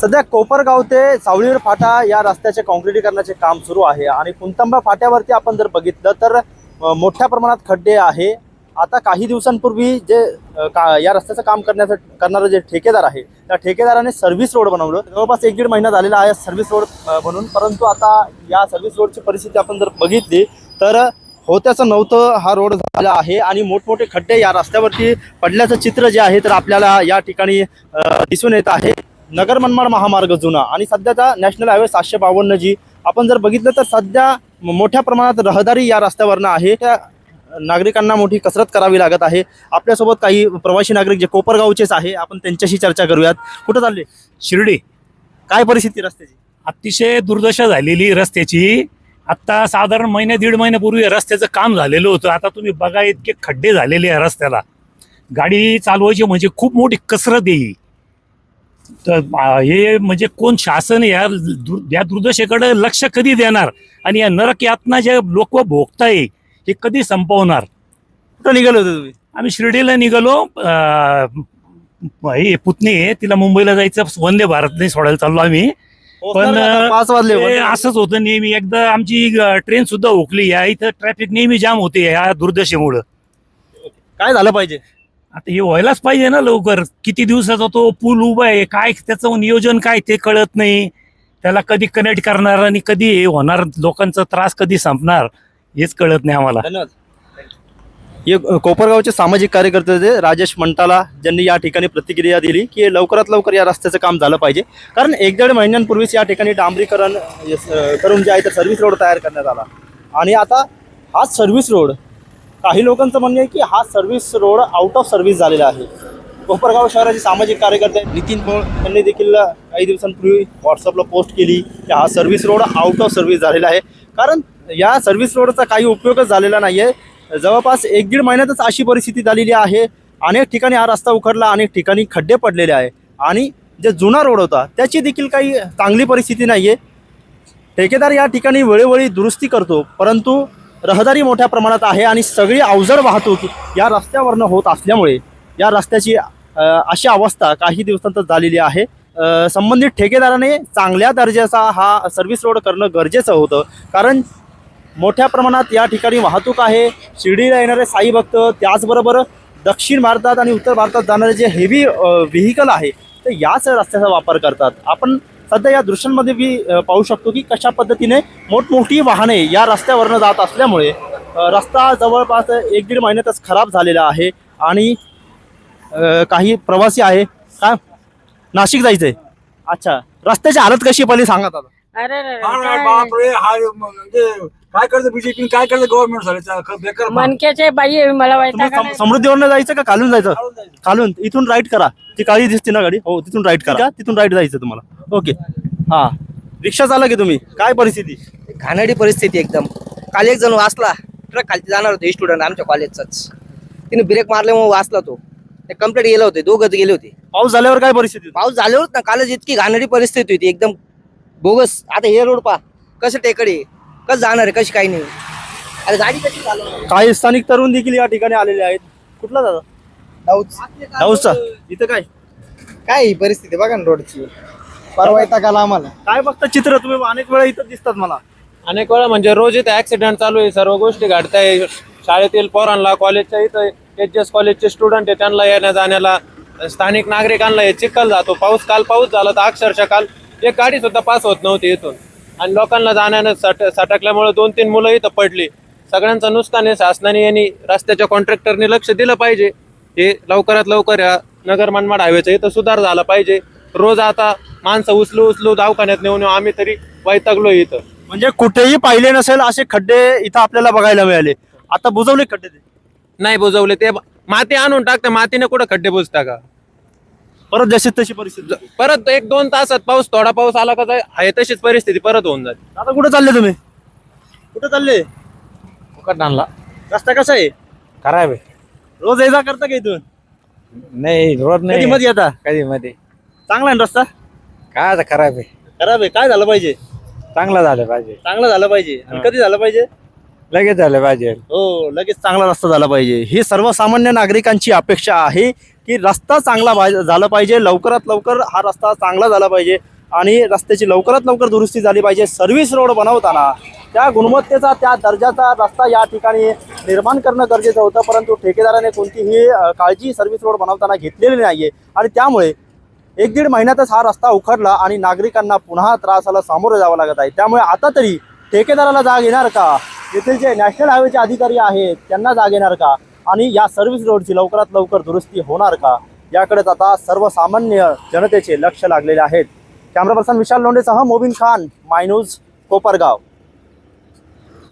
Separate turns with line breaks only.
सध्या कोपरगाव ते सावळीर फाटा या रस्त्याचे काँक्रिटीकरणाचे काम सुरू आहे आणि कुंतंबा फाट्यावरती आपण जर बघितलं तर मोठ्या प्रमाणात खड्डे आहे. आता काही दिवसांपूर्वी जे का या रस्त्याचं काम करण्याचं करणारं जे ठेकेदार आहे त्या ठेकेदाराने सर्व्हिस रोड बनवलं. जवळपास एक दीड महिना झालेला आहे सर्व्हिस रोड अ, बनून परंतु आता या सर्व्हिस रोडची परिस्थिती आपण जर बघितली तर होत्याचं नव्हतं हा रोड झाला आहे आणि मोठमोठे खड्डे या रस्त्यावरती पडल्याचं चित्र जे आहे तर आपल्याला या ठिकाणी दिसून येत आहे. नगर मनमाड महामार्ग जुना आणि सध्याचा नॅशनल हायवे सातशे बावन्न जी. आपण जर बघितलं तर सध्या मोठ्या प्रमाणात रहदारी या रस्त्यावरनं आहे. त्या नागरिकांना मोठी कसरत करावी लागत आहे. आपल्यासोबत काही प्रवासी नागरिक जे कोपरगावचेच आहे आपण त्यांच्याशी चर्चा करूयात. कुठं चालले?
शिर्डी.
काय परिस्थिती रस्त्याची?
अतिशय दुर्दशा झालेली रस्त्याची. आता साधारण महिन्या दीड महिन्यापूर्वी रस्त्याचं काम झालेलं होतं. आता तुम्ही बघा इतके खड्डे झालेले आहे रस्त्याला. गाडी चालवायची म्हणजे खूप मोठी कसरत येईल तर हे म्हणजे कोण शासन या या दुर्दशेकडे लक्ष कधी देणार? आणि या नरक यातना जे लोक भोगताय हे कधी संपवणार?
कुठं निघाले होते तुम्ही?
आम्ही शिर्डीला निघालो. हे पुतणी आहे तिला मुंबईला जायचं वंदे भारतने सोडायला चाललो आम्ही. पण
आता पाच वाजले
असंच होतं नेहमी. एकदा आमची ट्रेन सुद्धा हुकली. या इथं ट्रॅफिक नेहमी जाम होते या दुर्दशेमुळं.
काय झालं पाहिजे?
आता हे व्हायलाच पाहिजे ना लवकर. किती दिवसाचा तो पूल उभा आहे काय त्याचं नियोजन काय ते कळत नाही. त्याला कधी कनेक्ट करणार आणि कधी हे होणार लोकांचा त्रास कधी संपणार हेच कळत नाही आम्हाला.
धन्यवाद. हे कोपरगावचे सामाजिक कार्यकर्ते होते राजेश मंटाला ज्यांनी या ठिकाणी प्रतिक्रिया दिली की लवकरात लवकर या रस्त्याचं काम झालं पाहिजे. कारण एक दीड महिन्यांपूर्वीच या ठिकाणी डांबरीकरण करून जे आहे तर सर्व्हिस रोड तयार करण्यात आला. आणि आता हाच सर्व्हिस रोड काही लोकांचं म्हणणं आहे की हा service road out of service झालेला आहे. कोपरगाव शहराचे सामाजिक कार्यकर्ते नितीन पवार यांनी देखील काही दिवसांपूर्वी व्हॉट्सअपला पोस्ट केली की हा service road out of service झालेला आहे. कारण या सर्व्हिस रोडचा काही उपयोगच झालेला नाही आहे जवळपास एक दीड महिन्यातच अशी परिस्थिती झालेली आहे. अनेक ठिकाणी हा रस्ता उखडला अनेक ठिकाणी खड्डे पडलेले आहे. आणि जे जुना रोड होता त्याची देखील काही चांगली परिस्थिती नाही आहे ठेकेदार या ठिकाणी वेळोवेळी दुरुस्ती करतो परंतु रहदारी मोठ्या प्रमाणात आहे आणि सगळी अवजड वाहतूक या रस्त्यावरनं होत असल्यामुळे या रस्त्याची अशी अवस्था काही दिवसांतच झालेली आहे. संबंधित ठेकेदाराने चांगल्या दर्जाचा हा सर्व्हिस रोड करणं गरजेचं होतं. कारण मोठ्या प्रमाणात या ठिकाणी वाहतूक आहे शिर्डीला येणारे साई भक्त त्याचबरोबर दक्षिण भारतात आणि उत्तर भारतात जाणारे जे हेवी व्हेकल आहे ते याच रस्त्याचा वापर करतात. आपण सध्या या दृश्यांमध्ये मी पाहू शकतो की कशा पद्धतीने मोठमोठी वाहने या रस्त्यावरनं जात असल्यामुळे रस्ता जवळपास एक दीड महिन्यातच खराब झालेला आहे आणि काही प्रवासी आहे. का? नाशिक जायचंय. अच्छा. रस्त्याची हालत कशी पहिले सांगा आता
अरे काय
बापरे हा म्हणजे काय करतं बीजेपी काय करतं गव्हर्नमेंट झालं? बेकार
मनक्याचे बाई आहे, मला
तुम्ही समृद्धीवरनं जायचं का खालून जायचं? खालून इथून राईट करा. ती काळी दिसते ना गाडी? हो तिथून राईट करा. तिथून राईट जायचं तुम्हाला. ओके हा. रिक्षा चालक आहे तुम्ही. काय परिस्थिती?
घाणेरडी परिस्थिती एकदम. काल एक जण वाचला. ट्रक खालती जाणार होते स्टुडंट आमच्या कॉलेजचाच तिने ब्रेक मारल्यामुळे वाचला तो. ते कंप्लीट गेले होते दोघच गेले होते.
पाऊस झाल्यावर काय परिस्थिती
पाऊस झाल्यावरच ना कालच इतकी घाणेरडी परिस्थिती होती एकदम बोगस आता हे रोड पा कसं टेकडे कसं जाणार आहे? कशी काही नाही. अरे गाडी कशी चालवणार
काही स्थानिक तरुण देखील या ठिकाणी आलेले आहेत. कुठला दादा? हाऊसचा इथं काय?
काय ही परिस्थिती बघा ना रोडची. परवा येता काला आम्हाला.
काय बघता चित्र? तुम्ही अनेक वेळा इथं दिसतात मला.
अनेक वेळा म्हणजे रोज इथं ऍक्सिडेंट चालू आहे. सर्व गोष्टी घडताय. शाळेतील पोरांना कॉलेजच्या इथं एच एस कॉलेजचे स्टुडंट आहे. त्यांना येण्या जाण्याला स्थानिक नागरिकांना हे चिखल जातो. पाऊस काल पाऊस झाला तर अक्षरशः काल एक गाडी सुद्धा पास होत नव्हती इथून. आणि लोकांना जाण्यानं सट सटकल्यामुळे दोन तीन मुलं इथं पडली. सगळ्यांचं नुकसान आहे शासनाने यांनी रस्त्याच्या कॉन्ट्रॅक्टरने लक्ष दिलं पाहिजे. हे लवकरात लवकर या नगर मनमाड हायवेचा इथं सुधार झाला पाहिजे. रोज आता माणसं उचलू उचलू दवाखान्यात नेऊन आम्ही तरी वैतागलो इथं.
म्हणजे कुठेही पाहिले नसेल असे खड्डे इथं आपल्याला बघायला मिळाले. आता बुजवले खड्डे ते?
नाही बुजवले ते माती आणून टाकते मातीने कुठं खड्डे बुजता का?
परत जशी तशी परिस्थिती.
परत एक दोन तासात पाऊस थोडा पाऊस आला का जाय- आहे तशीच परिस्थिती परत होऊन जाते.
आता कुठे चालले तुम्ही? कुठे चालले?
आणला.
रस्ता कसा आहे?
खराब आहे.
रोज ये जा करता का इथून?
नाही रोड
कधी मध्ये येता?
कधी मध्ये.
चांगला आहे ना रस्ता?
काय आता खराब आहे.
खराब आहे. काय झालं पाहिजे?
चांगला झालं पाहिजे.
चांगलं झालं पाहिजे. आणि कधी झालं पाहिजे?
लगेच झालं पाहिजे.
हो लगेच चांगला रस्ता झाला पाहिजे. ही सर्वसामान्य नागरिकांची अपेक्षा आहे की रस्ता चांगला पाहिजे- झाला पाहिजे लवकरात लवकर हा रस्ता चांगला झाला पाहिजे आणि रस्त्याची लवकरात लवकर दुरुस्ती झाली पाहिजे. सर्व्हिस रोड बनवताना त्या गुणवत्तेचा त्या दर्जाचा रस्ता या ठिकाणी निर्माण करणं गरजेचं होतं. परंतु ठेकेदाराने कोणतीही अ, काळजी सर्व्हिस रोड बनवताना घेतलेली नाहीये. आणि त्यामुळे एक दीड महिन्यातच हा रस्ता उखडला आणि नागरिकांना पुन्हा त्रासाला सामोरं जावं लागत आहे. त्यामुळे आता तरी ठेकेदाराला जाग येणार का? येथील जे नॅशनल हायवेचे अधिकारी आहेत त्यांना जाग येणार का? आणि या सर्व्हिस रोडची लवकरात लवकर दुरुस्ती होणार का? याकडेच आता सर्वसामान्य जनतेचे लक्ष लागलेले आहेत. कॅमेरा पर्सन विशाल लोंडेसह मोबिन खान मायनूज कोपरगाव.